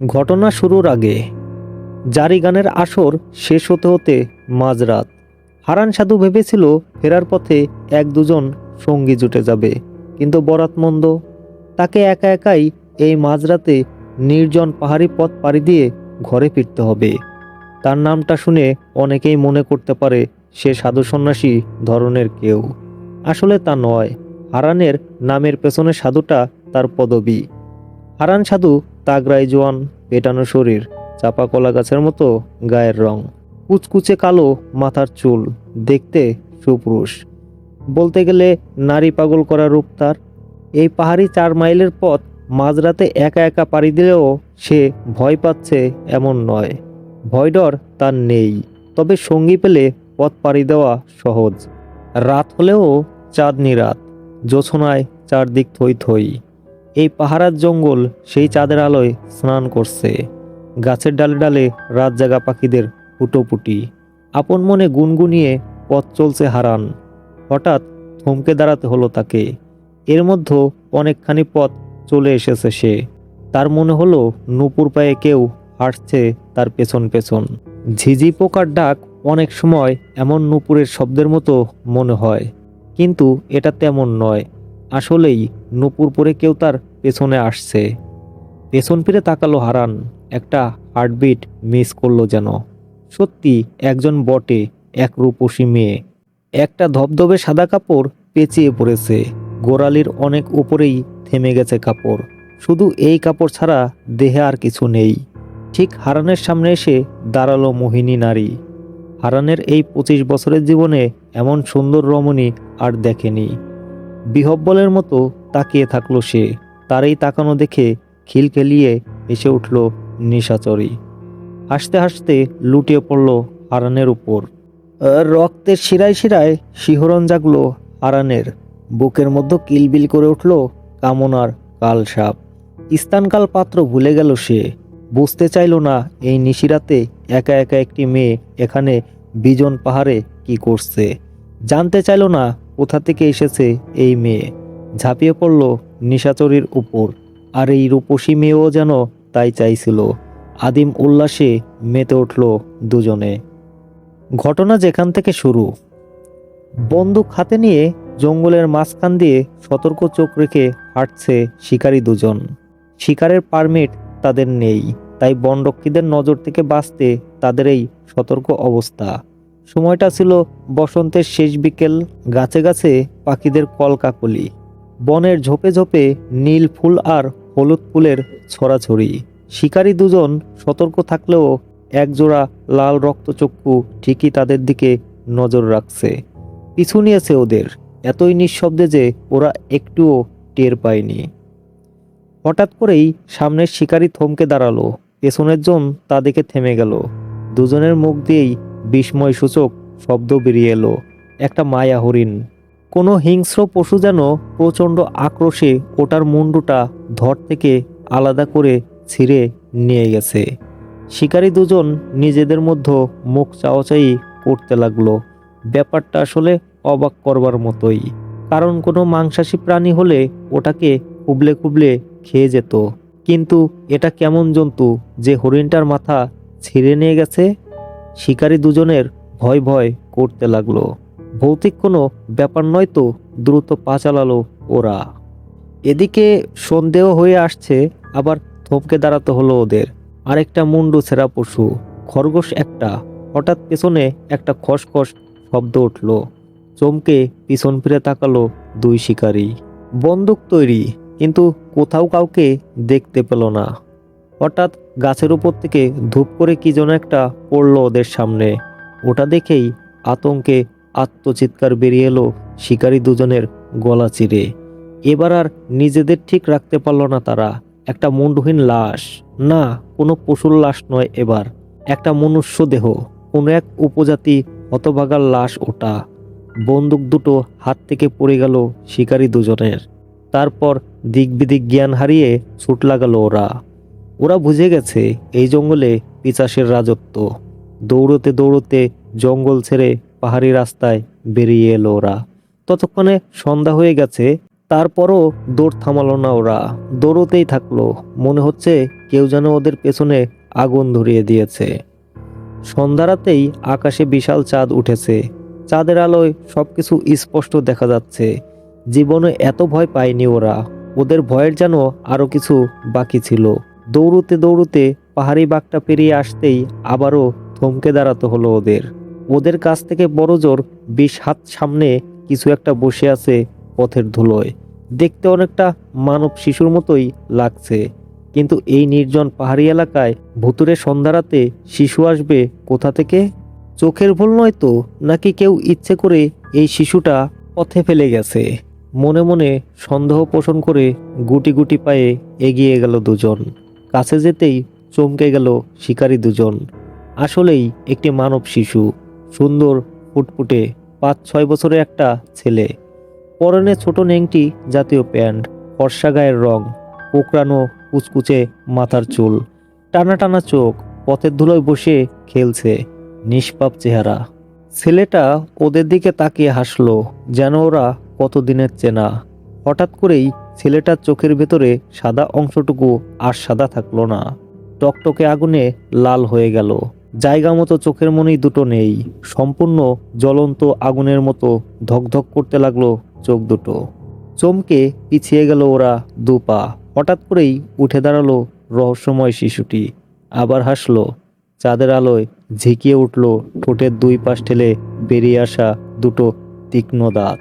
ঘটনা শুরুর আগে, জারি গানের আসর শেষ হতে হতে মাঝরাত। হারান সাধু ভেবেছিল ফেরার পথে এক দুজন সঙ্গী জুটে যাবে, কিন্তু বরাত মন্দ। তাকে একা একাই এই মাঝরাতে নির্জন পাহাড়ি পথ পাড়ি দিয়ে ঘরে ফিরতে হবে। তার নামটা শুনে অনেকেই মনে করতে পারে সে সাধু সন্ন্যাসী ধরনের কেউ। আসলে তা নয়, হারানের নামের পেছনে সাধুটা তার পদবী। হারান সাধু তাগরাই জোয়ান, পেটানো শরীর, চাপা কলা গাছের মতো গায়ের রং, কুচকুচে কালো মাথার চুল, দেখতে সুপুরুষ। বলতে গেলে নারী পাগল করা রূপ তার। এই পাহাড়ি চার মাইলের পথ মাঝরাতে একা একা পাড়ি দিলেও সে ভয় পাচ্ছে এমন নয়। ভয় ডর তার নেই, তবে সঙ্গী পেলে পথ পাড়ি দেওয়া সহজ। রাত হলেও চাঁদনি রাত, জোছনায় চারদিক থই থই। এই পাহাড়ার জঙ্গল সেই চাঁদের আলোয় স্নান করছে। গাছের ডালে ডালে রাত জাগা পাখিদের ফুটোপুটি আপন মনে গুনগুনিয়ে পথ চলছে হারান। হঠাৎ থমকে দাঁড়াতে হলো তাকে। এর মধ্যে অনেকখানি পথ চলে এসেছে সে। তার মনে হলো নুপুর পায়ে কেউ হাঁটছে তার পেছন পেছন। ঝিঝি পোকার ডাক অনেক সময় এমন নুপুরের শব্দের মতো মনে হয়। কিন্তু এটা তেমন নয়। আসলেই নুপুর পরে কেউ তার পেছনে আসছে। পেছন ফিরে তাকালো হারান। একটা হার্টবিট মিস করল যেন। সত্যি, একজন বটে, এক রূপসী মেয়ে। একটা ধবধবে সাদা কাপড় পেঁচিয়ে পড়েছে। গোড়ালির অনেক উপরেই থেমে গেছে কাপড়। শুধু এই কাপড় ছাড়া দেহে আর কিছু নেই। ঠিক হারানের সামনে এসে দাঁড়াল মোহিনী নারী। হারানের এই পঁচিশ বছরের জীবনে এমন সুন্দর রমণী আর দেখেনি। বিহব্বলের মতো তাকিয়ে থাকল সে। তার এই তাকানো দেখে খিলখেলিয়ে এসে উঠল নিশাচরি। হাসতে হাসতে লুটিয়ে পড়ল হারানের উপর। রক্তের শিরায় শিরায় শিহরণ জাগলো হারানের বুকের মধ্যে কিলবিল করে উঠল কামনার কাল সাপ স্থানকাল পাত্র ভুলে গেল সে। বুঝতে চাইল না এই নিশিরাতে একা একা একটি মেয়ে এখানে বিজন পাহাড়ে কি করছে। জানতে চাইল না কোথা থেকে এসেছে এই মেয়ে? ঝাঁপিয়ে পড়ল নিশাচরির উপর। আর এই রূপসী মেয়েও যেন তাই চাইছিল। আদিম উল্লাসে মেতে উঠল দুজনে। ঘটনা যেখান থেকে শুরু? বন্দুক হাতে নিয়ে জঙ্গলের মাঝখান দিয়ে সতর্ক চোখ রেখে হাঁটছে শিকারী দুজন। শিকারের পারমিট তাদের নেই, তাই বনরক্ষীদের নজর থেকে বাঁচতে তাদের এই সতর্ক অবস্থা। সময়টা ছিল বসন্তের শেষ বিকেল, গাছে গাছে পাখিদের কলকাকলি, বনের ঝোপে ঝোপে নীল ফুল আর হলুদ ফুলের ছড়াছড়ি। শিকারী দুজন সতর্ক থাকলেও একজোড়া লাল রক্তচক্ষু ঠিকই তাদের দিকে নজর রাখছে। পিছু নিয়েছে ওদের, এতই নিঃশব্দে যে ওরা একটুও টের পায়নি। হঠাৎ করেই সামনের শিকারী থমকে দাঁড়াল, পেছনের জন তা দেখে থেমে গেল। দুজনের মুখ দিয়েই বিস্ময় সূচক শব্দ বেরিয়ে এলো। একটা মায়া হরিণ। কোনো হিংস্র পশু যেন প্রচণ্ড আক্রোশে ওটার মুন্ডুটা ধর থেকে আলাদা করে ছিঁড়ে নিয়ে গেছে। শিকারী দুজন নিজেদের মধ্যে মুখ চাওয়াচাই করতে লাগল। ব্যাপারটা আসলে অবাক করবার মতোই। কারণ কোনো মাংসাশী প্রাণী হলে ওটাকে কুবলে কুবলে খেয়ে যেত। কিন্তু এটা কেমন জন্তু যে হরিণটার মাথা ছিঁড়ে নিয়ে গেছে? শিকারী দুজনের ভয় ভয় করতে লাগল। ভৌতিক কোনো ব্যাপার নয় তো, দ্রুত পা চালালো ওরা। এদিকে সন্দেহ হয়ে আসছে, আবার থমকে দাঁড়াতে হলো ওদের। আরেকটা মুন্ডু ছেঁড়া পশু, খরগোশ একটা। হঠাৎ পেছনে একটা খসখস শব্দ উঠল। চমকে পিছন ফিরে তাকালো দুই শিকারী। বন্দুক তৈরি, কিন্তু কোথাও কাউকে দেখতে পেল না। হঠাৎ গাছের উপর থেকে ধূপ করে কি যেন একটা পড়ল ওদের সামনে। ওটা দেখেই আতঙ্কে আত্মচিৎকার বেরিয়ে এলো শিকারী দুজনের গলা চিরে। এবার আর নিজেদের ঠিক রাখতে পারল না তারা। একটা মুন্ডহীন লাশ। না, কোনো পশুর লাশ নয় এবার। একটা মনুষ্য দেহ, কোনো এক উপজাতি হতভাগার লাশ ওটা। বন্দুক দুটো হাত থেকে পড়ে গেল শিকারী দুজনের। তারপর দিক বিদিক জ্ঞান হারিয়ে ছুট লাগালো ওরা। ওরা বুঝে গেছে এই জঙ্গলে পিচাসের রাজত্ব। দৌড়তে দৌড়তে জঙ্গল ছেড়ে পাহাড়ি রাস্তায় বেরিয়ে এলো ওরা। ততক্ষণে সন্ধ্যা হয়ে গেছে, তারপরও দৌড় থামালো না ওরা। দৌড়তেই থাকল। মনে হচ্ছে কেউ যেন ওদের পেছনে আগুন ধরিয়ে দিয়েছে। সন্ধ্যারাতেই আকাশে বিশাল চাঁদ উঠেছে। চাঁদের আলোয় সবকিছু স্পষ্ট দেখা যাচ্ছে। জীবনে এত ভয় পায়নি ওরা। ওদের ভয়ের যেন আরও কিছু বাকি ছিল। দৌড়তে দৌড়তে পাহাড়ি বাঘটা পেরিয়ে আসতেই আবারও থমকে দাঁড়াতে হলো ওদের। ওদের কাছ থেকে বড় জোর বিশ হাত সামনে কিছু একটা বসে আছে পথের ধুলোয়। দেখতে অনেকটা মানব শিশুর মতোই লাগছে। কিন্তু এই নির্জন পাহাড়ি এলাকায় ভুতুরে সন্ধ্যারাতে শিশু আসবে কোথা থেকে? চোখের ভুল নয় তো? নাকি কেউ ইচ্ছে করে এই শিশুটা পথে ফেলে গেছে? মনে মনে সন্দেহ পোষণ করে গুটি গুটি পায়ে এগিয়ে গেল দুজন। কাছে যেতেই চমকে গেল শিকারী দুজন। আসলেই একটি মানব শিশু, সুন্দর, ফুটফুটে পাঁচ, ছয় বছরের একটা ছেলে। পরনে ছোট নেংটি জাতীয় প্যান্ট, ফর্সা গায়ের রং, কোকড়ানো কুচকুচে মাথার চুল, টানা টানা চোখ, পথের ধুলোয় বসে খেলছে নিষ্পাপ চেহারা। ছেলেটা ওদের দিকে তাকিয়ে হাসলো, যেন ওরা কতদিনের চেনা। হঠাৎ করেই ছেলেটার চোখের ভেতরে সাদা অংশটুকু আর সাদা থাকল না। টকটকে আগুনে লাল হয়ে গেল। জায়গা মতো চোখের মনেই দুটো নেই। সম্পূর্ণ জ্বলন্ত আগুনের মতো ধকধক করতে লাগল চোখ দুটো। চমকে পিছিয়ে গেল ওরা দুপা হঠাৎ করেই উঠে দাঁড়াল রহস্যময় শিশুটি। আবার হাসলো। চাঁদের আলোয় ঝিকিয়ে উঠল ঠোঁটের দুই পাশ ঠেলে বেরিয়ে আসা দুটো তীক্ষ্ণ দাঁত।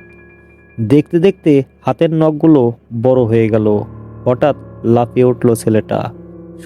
দেখতে দেখতে হাতের নখগুলো বড় হয়ে গেল। হঠাৎ লাফিয়ে উঠল ছেলেটা।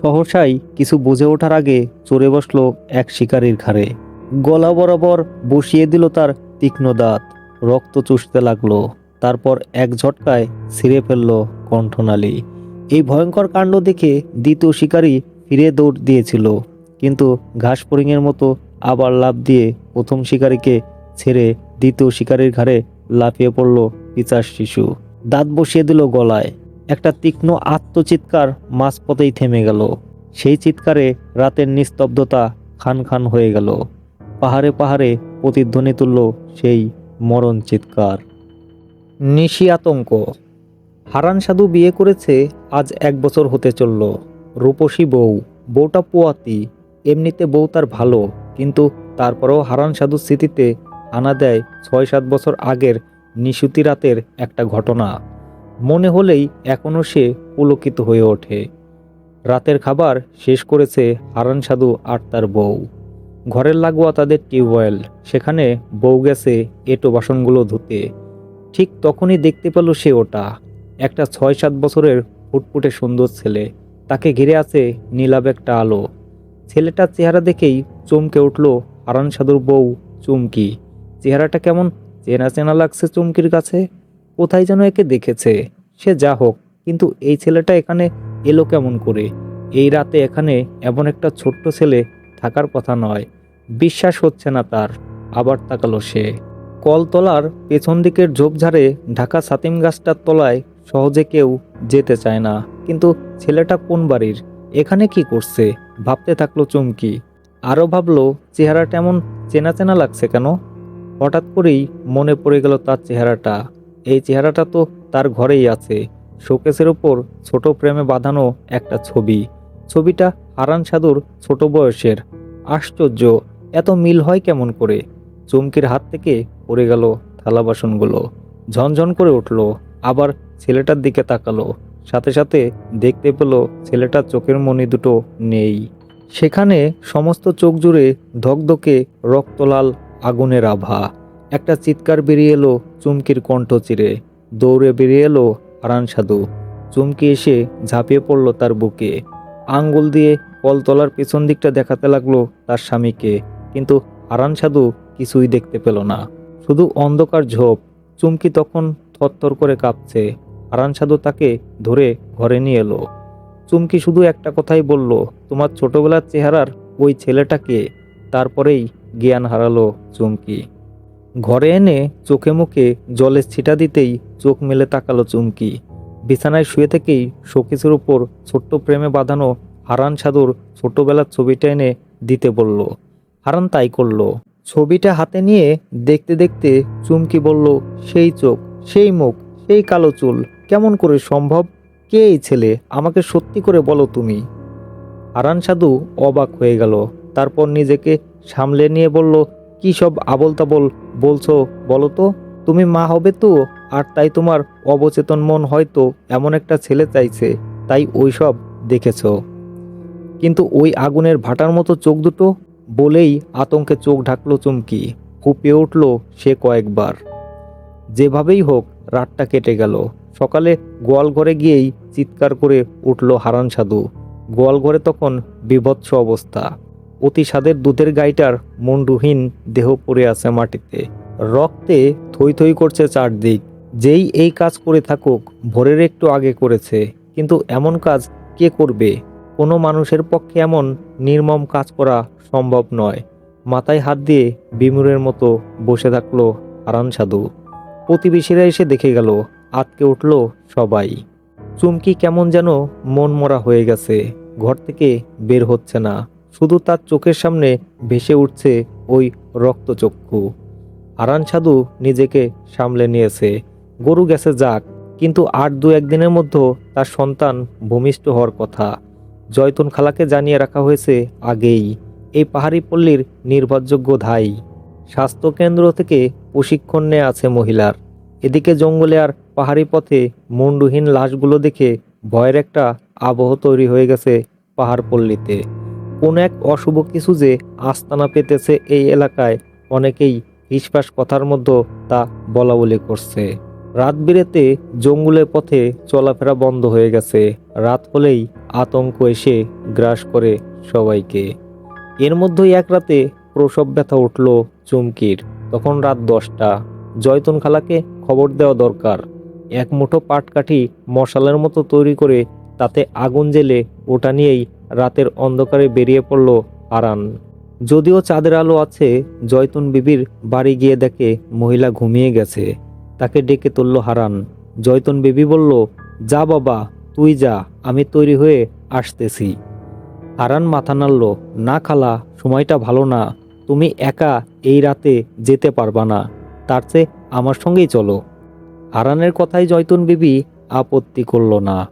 সহসাই কিছু বুঝে ওঠার আগে চড়ে বসল এক শিকারীর ঘাড়ে। গলা বরাবর বসিয়ে দিল তার তীক্ষ্ণ দাঁত। রক্ত চুষতে লাগল। তারপর এক ঝটকায় ছিঁড়ে ফেলল কণ্ঠনালী। এই ভয়ঙ্কর কাণ্ড দেখে দ্বিতীয় শিকারী ফিরে দৌড় দিয়েছিল। কিন্তু ঘাস ফড়িংয়ের মতো আবার লাফ দিয়ে প্রথম শিকারীকে ছেড়ে দ্বিতীয় শিকারীর ঘাড়ে লাফিয়ে পড়ল পিচার শিশু। দাঁত বসিয়ে দিল গলায়। একটা তীক্ষ্ণ আত্মচিৎকার মাঝপথেই থেমে গেল। সেই চিৎকারে রাতের নিস্তব্ধতা খান খান হয়ে গেল। পাহাড়ে পাহাড়ে প্রতিধ্বনি তুলল সেই মরণ চিৎকার। নিশি আতঙ্ক। হারান সাধু বিয়ে করেছে, আজ এক বছর হতে চলল। রূপসী বউ। বউটা পোয়াতি। এমনিতে বউ তার ভালো, কিন্তু তারপরেও হারান সাধুর স্মৃতিতে আনা দেয় ছয় সাত বছর আগের নিশুতি রাতের একটা ঘটনা। মনে হলেই এখনও সে পুলকিত হয়ে ওঠে। রাতের খাবার শেষ করেছে হারান সাধু আর তার বউ। ঘরের লাগোয়া তাদের টিউবওয়েল, সেখানে বউ গেছে এটো বাসনগুলো ধুতে। ঠিক তখনই দেখতে পেল সে ওটা, একটা ছয় সাত বছরের ফুটফুটে সুন্দর ছেলে। তাকে ঘিরে আছে নীলাভ একটা আলো। ছেলেটার চেহারা দেখেই চমকে উঠল হারান সাধুর বউ চুমকি। চেহারাটা কেমন চেনা চেনা লাগছে চুমকির কাছে। কোথায় যেন একে দেখেছে। সে যা হোক, কিন্তু এই ছেলেটা এখানে এলো কেমন করে? এই রাতে এখানে এমন একটা ছোট্ট ছেলে থাকার কথা নয়। বিশ্বাস হচ্ছে না তার। আবার তাকালো সে। কলতলার পেছন দিকের ঝোপঝাড়ে ঢাকা সাতিম গাছটার তলায় সহজে কেউ যেতে চায় না। কিন্তু ছেলেটা কোন বাড়ির? এখানে কি করছে? ভাবতে থাকল চুমকি। আরও ভাবলো, চেহারাটা এমন চেনা চেনা লাগছে কেন? হঠাৎ করেই মনে পড়ে গেল তার চেহারাটা। এই চেহারাটা তো তার ঘরেই আছে। শোকেসের ওপর ছোট প্রেমে বাঁধানো একটা ছবি। ছবিটা হারান সাধুর ছোট বয়সের। আশ্চর্য, এত মিল হয় কেমন করে? চুমকির হাত থেকে পড়ে গেল থালা বাসনগুলো। ঝনঝন করে উঠল, আবার ছেলেটার দিকে তাকালো। সাথে সাথে দেখতে পেল ছেলেটার চোখের মনি দুটো নেই। সেখানে সমস্ত চোখ জুড়ে ধকধকে রক্তলাল আগুনের আভা। একটা চিৎকার বেরিয়ে এলো চুমকির কণ্ঠ চিরে। দৌড়ে বেরিয়ে এলো হারান সাধু। চুমকি এসে ঝাঁপিয়ে পড়ল তার বুকে। আঙ্গুল দিয়ে কলতলার পেছন দিকটা দেখাতে লাগল তার স্বামীকে। কিন্তু হারান সাধু কিছুই দেখতে পেল না। শুধু অন্ধকার ঝোপ। চুমকি তখন থরথর করে কাঁপছে। হারান সাধু তাকে ধরে ঘরে নিয়ে এলো। চুমকি শুধু একটা কথাই বলল, তোমার ছোটবেলার চেহারার ওই ছেলেটাকে তারপরেই জ্ঞান হারালো চুমকি। ঘরে এনে চোখে মুখে জলের ছিটা দিতেই চোখ মেলে তাকালো চুমকি। বিছানায় শুয়ে থেকেই শোকেসের উপর ছোট্ট প্রেমে বাঁধানো হারান সাধুর ছোটবেলার ছবিটা এনে দিতে বলল। হারান তাই করল। ছবিটা হাতে নিয়ে দেখতে দেখতে চুমকি বলল, সেই চোখ, সেই মুখ, সেই কালো চুল, কেমন করে সম্ভব? কে এই ছেলে? আমাকে সত্যি করে বলো তুমি। হারান সাধু অবাক হয়ে গেল। তারপর নিজেকে সামলে নিয়ে বলল, কী সব আবল তাবল বলছো বলো তো? তুমি মা হবে তো, আর তাই তোমার অবচেতন মন হয়তো এমন একটা ছেলে চাইছে, তাই ওই সব দেখেছ। কিন্তু ওই আগুনের ভাটার মতো চোখ দুটো বলেই আতঙ্কে চোখ ঢাকলো চুমকি ফুপিয়ে উঠল সে কয়েকবার। যেভাবেই হোক, রাতটা কেটে গেল। সকালে গোয়াল ঘরে গিয়েই চিৎকার করে উঠল হারান সাধু গোয়াল ঘরে তখন বিভৎস অবস্থা। অতি স্বাদের দুধের গাইটার মুন্ডুহীন দেহ পড়ে আছে মাটিতে। রক্তে থই থই করছে চারদিক। যেই এই কাজ করে থাকুক, ভোরের একটু আগে করেছে। কিন্তু এমন কাজ কে করবে? কোনো মানুষের পক্ষে এমন নির্মম কাজ করা সম্ভব নয়। মাথায় হাত দিয়ে বিমুরের মতো বসে থাকল হারান সাধু। প্রতিবেশীরা এসে দেখে গেল, আটকে উঠল সবাই। চুমকি কেমন যেন মন মরা হয়ে গেছে। ঘর থেকে বের হচ্ছে না। শুধু তার চোখের সামনে ভেসে উঠছে ওই রক্তচক্ষু। হারান সাধু নিজেকে সামলে নিয়েছে। গরু গেছে যাক, কিন্তু আট দু একদিনের মধ্যে তার সন্তান ভূমিষ্ঠ হওয়ার কথা। জয়তুন খালাকে জানিয়ে রাখা হয়েছে আগেই, এই পাহাড়ি পল্লীর নির্ভরযোগ্য ধাই। স্বাস্থ্যকেন্দ্র থেকে প্রশিক্ষণ নিয়ে আছে মহিলার। এদিকে জঙ্গলে আর পাহাড়ি পথে মুন্ডুহীন লাশগুলো দেখে ভয়ের একটা আবহ তৈরি হয়ে গেছে পাহাড় পল্লীতে। কোন এক অশুভ কিছু যে আস্তানা পেতেছে এই এলাকায় অনেকেই হিসপাস কথার মধ্যে তা বলা বলি করছে। রাত বিরেতে জঙ্গলের পথে চলাফেরা বন্ধ হয়ে গেছে। রাত হলেই আতঙ্ক এসে গ্রাস করে সবাইকে। এর মধ্যেই এক রাতে প্রসব ব্যথা উঠল চুমকির। তখন রাত দশটা। জয়তুন খালাকে খবর দেওয়া দরকার। এক মুঠো পাটকাঠি মশালের মতো তৈরি করে তাতে আগুন জেলে ওটা নিয়েই রাতের অন্ধকারে বেরিয়ে পড়ল আরান। যদিও চাঁদের আলো আছে, জয়তুন বিবির বাড়ি গিয়ে দেখে মহিলা ঘুমিয়ে গেছে। তাকে ডেকে তুলল হারান। জয়তুন বিবি বলল, যা বাবা, তুই যা, আমি তৈরি হয়ে আসতেছি। হারান মাথা নাড়ল, না খালা, সময়টা ভালো না। তুমি একা এই রাতে যেতে পারবা না। তার চেয়ে আমার সঙ্গেই চলো। হারানের কথাই জয়তুন বিবি আপত্তি করল না।